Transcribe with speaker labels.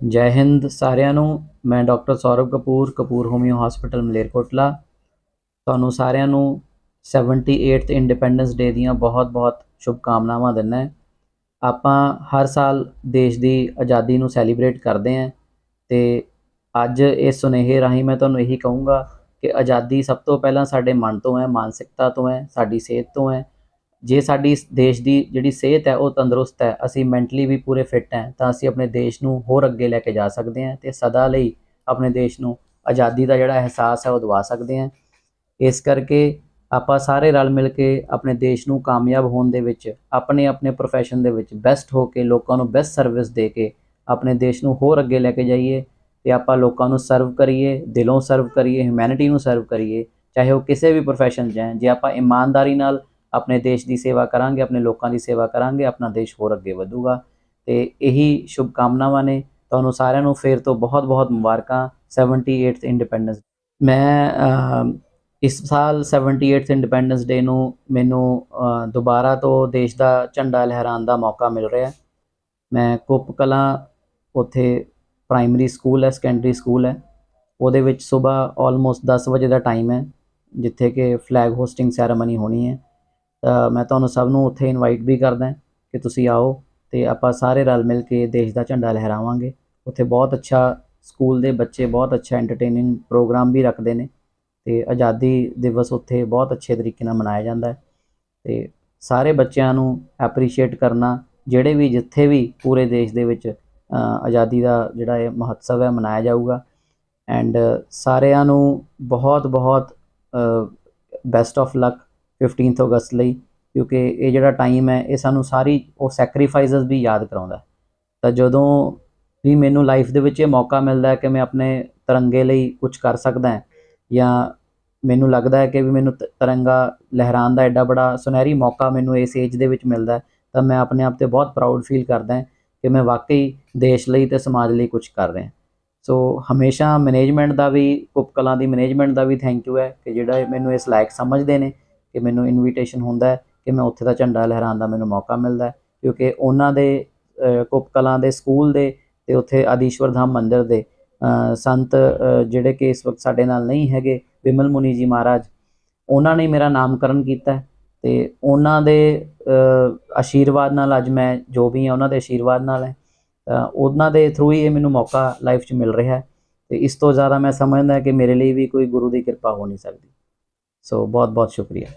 Speaker 1: ਜੈ ਹਿੰਦ ਸਾਰਿਆਂ ਨੂੰ। ਮੈਂ doctor Saurav Kapoor Kapoor homeo hospital, Malerkotla. ਤੁਹਾਨੂੰ ਸਾਰਿਆਂ ਨੂੰ 78th ਇੰਡੀਪੈਂਡੈਂਸ ਡੇ ਦੀਆਂ ਬਹੁਤ-ਬਹੁਤ ਸ਼ੁਭਕਾਮਨਾਵਾਂ ਦਿੰਦਾ ਆਪਾਂ ਹਰ ਸਾਲ ਦੇਸ਼ ਦੀ ਆਜ਼ਾਦੀ ਨੂੰ ਸੈਲੀਬ੍ਰੇਟ ਕਰਦੇ ਹਾਂ ਤੇ ਅੱਜ ਇਸ ਸੁਨੇਹੇ ਰਾਹੀਂ ਮੈਂ ਤੁਹਾਨੂੰ ਇਹੀ ਕਹੂੰਗਾ ਕਿ ਆਜ਼ਾਦੀ ਸਭ ਤੋਂ ਪਹਿਲਾਂ ਸਾਡੇ ਮਨ ਤੋਂ ਹੈ, ਮਾਨਸਿਕਤਾ ਤੋਂ ਹੈ, ਸਾਡੀ ਸਿਹਤ ਤੋਂ ਹੈ। ਜੇ ਸਾਡੀ ਦੇਸ਼ ਦੀ ਜਿਹੜੀ ਸਿਹਤ ਹੈ, ਉਹ ਤੰਦਰੁਸਤ ਹੈ, ਅਸੀਂ ਮੈਂਟਲੀ ਵੀ ਪੂਰੇ ਫਿੱਟ ਹੈ, ਤਾਂ ਅਸੀਂ ਆਪਣੇ ਦੇਸ਼ ਨੂੰ ਹੋਰ ਅੱਗੇ ਲੈ ਕੇ ਜਾ ਸਕਦੇ ਹਾਂ ਤੇ ਸਦਾ ਲਈ ਆਪਣੇ ਦੇਸ਼ ਨੂੰ ਆਜ਼ਾਦੀ ਦਾ ਜਿਹੜਾ ਅਹਿਸਾਸ ਹੈ, ਉਹ ਦਵਾ ਸਕਦੇ ਹਾਂ। ਇਸ ਕਰਕੇ ਆਪਾਂ ਸਾਰੇ ਰਲ ਮਿਲ ਕੇ ਆਪਣੇ ਦੇਸ਼ ਨੂੰ ਕਾਮਯਾਬ ਹੋਣ ਦੇ ਵਿੱਚ, ਆਪਣੇ ਆਪਣੇ profession ਦੇ ਵਿੱਚ ਬੈਸਟ ਹੋ ਕੇ, ਲੋਕਾਂ ਨੂੰ ਬੈਸਟ ਸਰਵਿਸ ਦੇ ਕੇ ਆਪਣੇ ਦੇਸ਼ ਨੂੰ ਹੋਰ ਅੱਗੇ ਲੈ ਕੇ ਜਾਈਏ ਤੇ ਆਪਾਂ ਲੋਕਾਂ ਨੂੰ ਸਰਵ ਕਰੀਏ, ਦਿਲੋਂ ਸਰਵ ਕਰੀਏ ਹਿਊਮੈਨਿਟੀ ਨੂੰ ਸਰਵ ਕਰੀਏ, ਚਾਹੇ ਉਹ ਕਿਸੇ ਵੀ profession 'ਚ ਹੈ। ਜੇ ਆਪਾਂ ਇਮਾਨਦਾਰੀ ਨਾਲ ਆਪਣੇ ਦੇਸ਼ ਦੀ ਸੇਵਾ ਕਰਾਂਗੇ, ਆਪਣੇ ਲੋਕਾਂ ਦੀ ਸੇਵਾ ਕਰਾਂਗੇ, ਆਪਣਾ ਦੇਸ਼ ਹੋਰ ਅੱਗੇ ਵਧੂਗਾ। ਤੇ ਇਹੀ ਸ਼ੁਭ ਕਾਮਨਾਵਾਂ ਨੇ। ਤੁਹਾਨੂੰ ਸਾਰਿਆਂ ਨੂੰ ਫੇਰ ਤੋਂ ਬਹੁਤ-ਬਹੁਤ ਮੁਬਾਰਕਾਂ। 78th ਇੰਡੀਪੈਂਡੈਂਸ ਮੈਂ ਇਸ ਸਾਲ 78th ਇੰਡੀਪੈਂਡੈਂਸ ਡੇ ਨੂੰ ਮੈਨੂੰ ਦੁਬਾਰਾ ਤੋਂ ਦੇਸ਼ ਦਾ ਝੰਡਾ ਲਹਿਰਾਉਣ ਦਾ ਮੌਕਾ ਮਿਲ ਰਿਹਾ ਹੈ। ਮੈਂ ਕੁੱਪ ਕਲਾਂ ਉੱਥੇ ਪ੍ਰਾਇਮਰੀ ਸਕੂਲ ਹੈ ਸੈਕੰਡਰੀ ਸਕੂਲ ਹੈ। ਉਹਦੇ ਵਿੱਚ ਸਵੇਰ ਆਲਮੋਸਟ 10 ਵਜੇ ਦਾ ਟਾਈਮ ਹੈ, ਜਿੱਥੇ ਕਿ ਫਲੈਗ ਹੋਸਟਿੰਗ ਸੈਰੇਮਨੀ ਹੋਣੀ ਹੈ। ਮੈਂ ਤੁਹਾਨੂੰ ਸਭ ਨੂੰ ਉੱਥੇ ਇਨਵਾਈਟ ਵੀ ਕਰਦਾ ਕਿ ਤੁਸੀਂ ਆਓ ਤੇ ਆਪਾਂ ਸਾਰੇ ਰਲ ਮਿਲ ਕੇ ਦੇਸ਼ ਦਾ ਝੰਡਾ ਲਹਿਰਾਵਾਂਗੇ। ਉੱਥੇ ਬਹੁਤ ਅੱਛਾ ਸਕੂਲ ਦੇ ਬੱਚੇ, ਬਹੁਤ ਅੱਛਾ ਐਂਟਰਟੇਨਿੰਗ ਪ੍ਰੋਗਰਾਮ ਵੀ ਰੱਖਦੇ ਨੇ ਤੇ ਆਜ਼ਾਦੀ ਦਿਵਸ ਉੱਥੇ ਬਹੁਤ ਅੱਛੇ ਤਰੀਕੇ ਨਾਲ ਮਨਾਇਆ ਜਾਂਦਾ ਹੈ ਤੇ ਸਾਰੇ ਬੱਚਿਆਂ ਨੂੰ ਐਪਰੀਸ਼ੀਏਟ ਕਰਨਾ, ਜਿਹੜੇ ਵੀ ਜਿੱਥੇ ਵੀ ਪੂਰੇ ਦੇਸ਼ ਦੇ ਵਿੱਚ ਆਜ਼ਾਦੀ ਦਾ ਜਿਹੜਾ ਇਹ ਮਹੋਤਸਵ ਹੈ, ਮਨਾਇਆ ਜਾਊਗਾ ਐਂਡ ਸਾਰਿਆਂ ਨੂੰ ਬਹੁਤ ਬਹੁਤ ਬੈਸਟ ਆਫ ਲੱਕ 15th ਅਗਸਤ ਲਈ, ਕਿਉਂਕਿ ਇਹ ਜਿਹੜਾ ਟਾਈਮ ਹੈ, ਇਹ ਸਾਨੂੰ ਸਾਰੀ ਉਹ ਸੈਕਰੀਫਾਈਸਸ ਵੀ ਯਾਦ ਕਰਾਉਂਦਾ ਤਾਂ ਜਦੋਂ ਵੀ ਮੈਨੂੰ ਲਾਈਫ ਦੇ ਵਿੱਚ ਇਹ ਮੌਕਾ ਮਿਲਦਾ ਹੈ ਕਿ ਮੈਂ ਆਪਣੇ ਤਿਰੰਗੇ ਲਈ ਕੁਝ ਕਰ ਸਕਦਾ ਹਾਂ, ਜਾਂ ਮੈਨੂੰ ਲੱਗਦਾ ਹੈ ਕਿ ਵੀ ਮੈਨੂੰ ਤ- ਤਿਰੰਗਾ ਲਹਿਰਾਉਣ ਦਾ ਐਡਾ ਬੜਾ ਸੁਨਹਿਰੀ ਮੌਕਾ ਮੈਨੂੰ ਇਸ ਏਜ ਦੇ ਵਿੱਚ ਮਿਲਦਾ ਹੈ, ਤਾਂ ਮੈਂ ਆਪਣੇ ਆਪ ਤੇ ਬਹੁਤ ਪ੍ਰਾਊਡ ਫੀਲ ਕਰਦਾ ਹਾਂ ਕਿ ਮੈਂ ਵਾਕਈ ਦੇਸ਼ ਲਈ ਤੇ ਸਮਾਜ ਲਈ ਕੁਝ ਕਰ ਰਿਹਾ ਸੋ ਹਮੇਸ਼ਾ ਮੈਨੇਜਮੈਂਟ ਦਾ ਵੀ, ਉਪਕਲਾਂ ਦੀ ਮੈਨੇਜਮੈਂਟ ਦਾ ਵੀ ਥੈਂਕ ਯੂ ਹੈ ਕਿ ਜਿਹੜਾ ਮੈਨੂੰ ਇਸ ਲਾਇਕ ਸਮਝਦੇ ਨੇ। ਕਿ ਮੈਨੂੰ ਇਨਵੀਟੇਸ਼ਨ ਹੁੰਦਾ ਕਿ ਮੈਂ ਉੱਥੇ ਦਾ ਝੰਡਾ ਲਹਿਰਾਉਣ ਦਾ ਮੈਨੂੰ ਮੌਕਾ ਮਿਲਦਾ ਕਿਉਂਕਿ ਉਹਨਾਂ ਦੇ ਕੁੱਪ ਕਲਾਂ ਦੇ, ਸਕੂਲ ਦੇ ਤੇ ਉੱਥੇ ਆਦੀਸ਼ਵਰ ਧਾਮ ਮੰਦਿਰ ਦੇ ਸੰਤ ਜਿਹੜੇ ਕਿ ਇਸ ਵਕਤ ਸਾਡੇ ਨਾਲ ਨਹੀਂ ਹੈਗੇ ਵਿਮਲ ਮੁਨੀ ਜੀ ਮਹਾਰਾਜ, ਉਹਨਾਂ ਨੇ ਮੇਰਾ ਨਾਮਕਰਨ ਕੀਤਾ ਹੈ ਤੇ ਉਹਨਾਂ ਦੇ ਆਸ਼ੀਰਵਾਦ ਨਾਲ ਅੱਜ ਮੈਂ ਜੋ ਵੀ ਹਾਂ, ਉਹਨਾਂ ਦੇ ਆਸ਼ੀਰਵਾਦ ਨਾਲ ਹੈ। ਉਹਨਾਂ ਦੇ ਥਰੂ ਹੀ ਇਹ ਮੈਨੂੰ ਮੌਕਾ ਲਾਈਫ 'ਚ ਮਿਲ ਰਿਹਾ ਹੈ ਤੇ ਇਸ ਤੋਂ ਜ਼ਿਆਦਾ ਮੈਂ ਸਮਝਦਾ ਕਿ ਮੇਰੇ ਲਈ ਵੀ ਕੋਈ ਗੁਰੂ ਦੀ ਕਿਰਪਾ ਹੋ ਨਹੀਂ ਸਕਦੀ। ਸੋ ਬਹੁਤ ਬਹੁਤ ਸ਼ੁਕਰੀਆ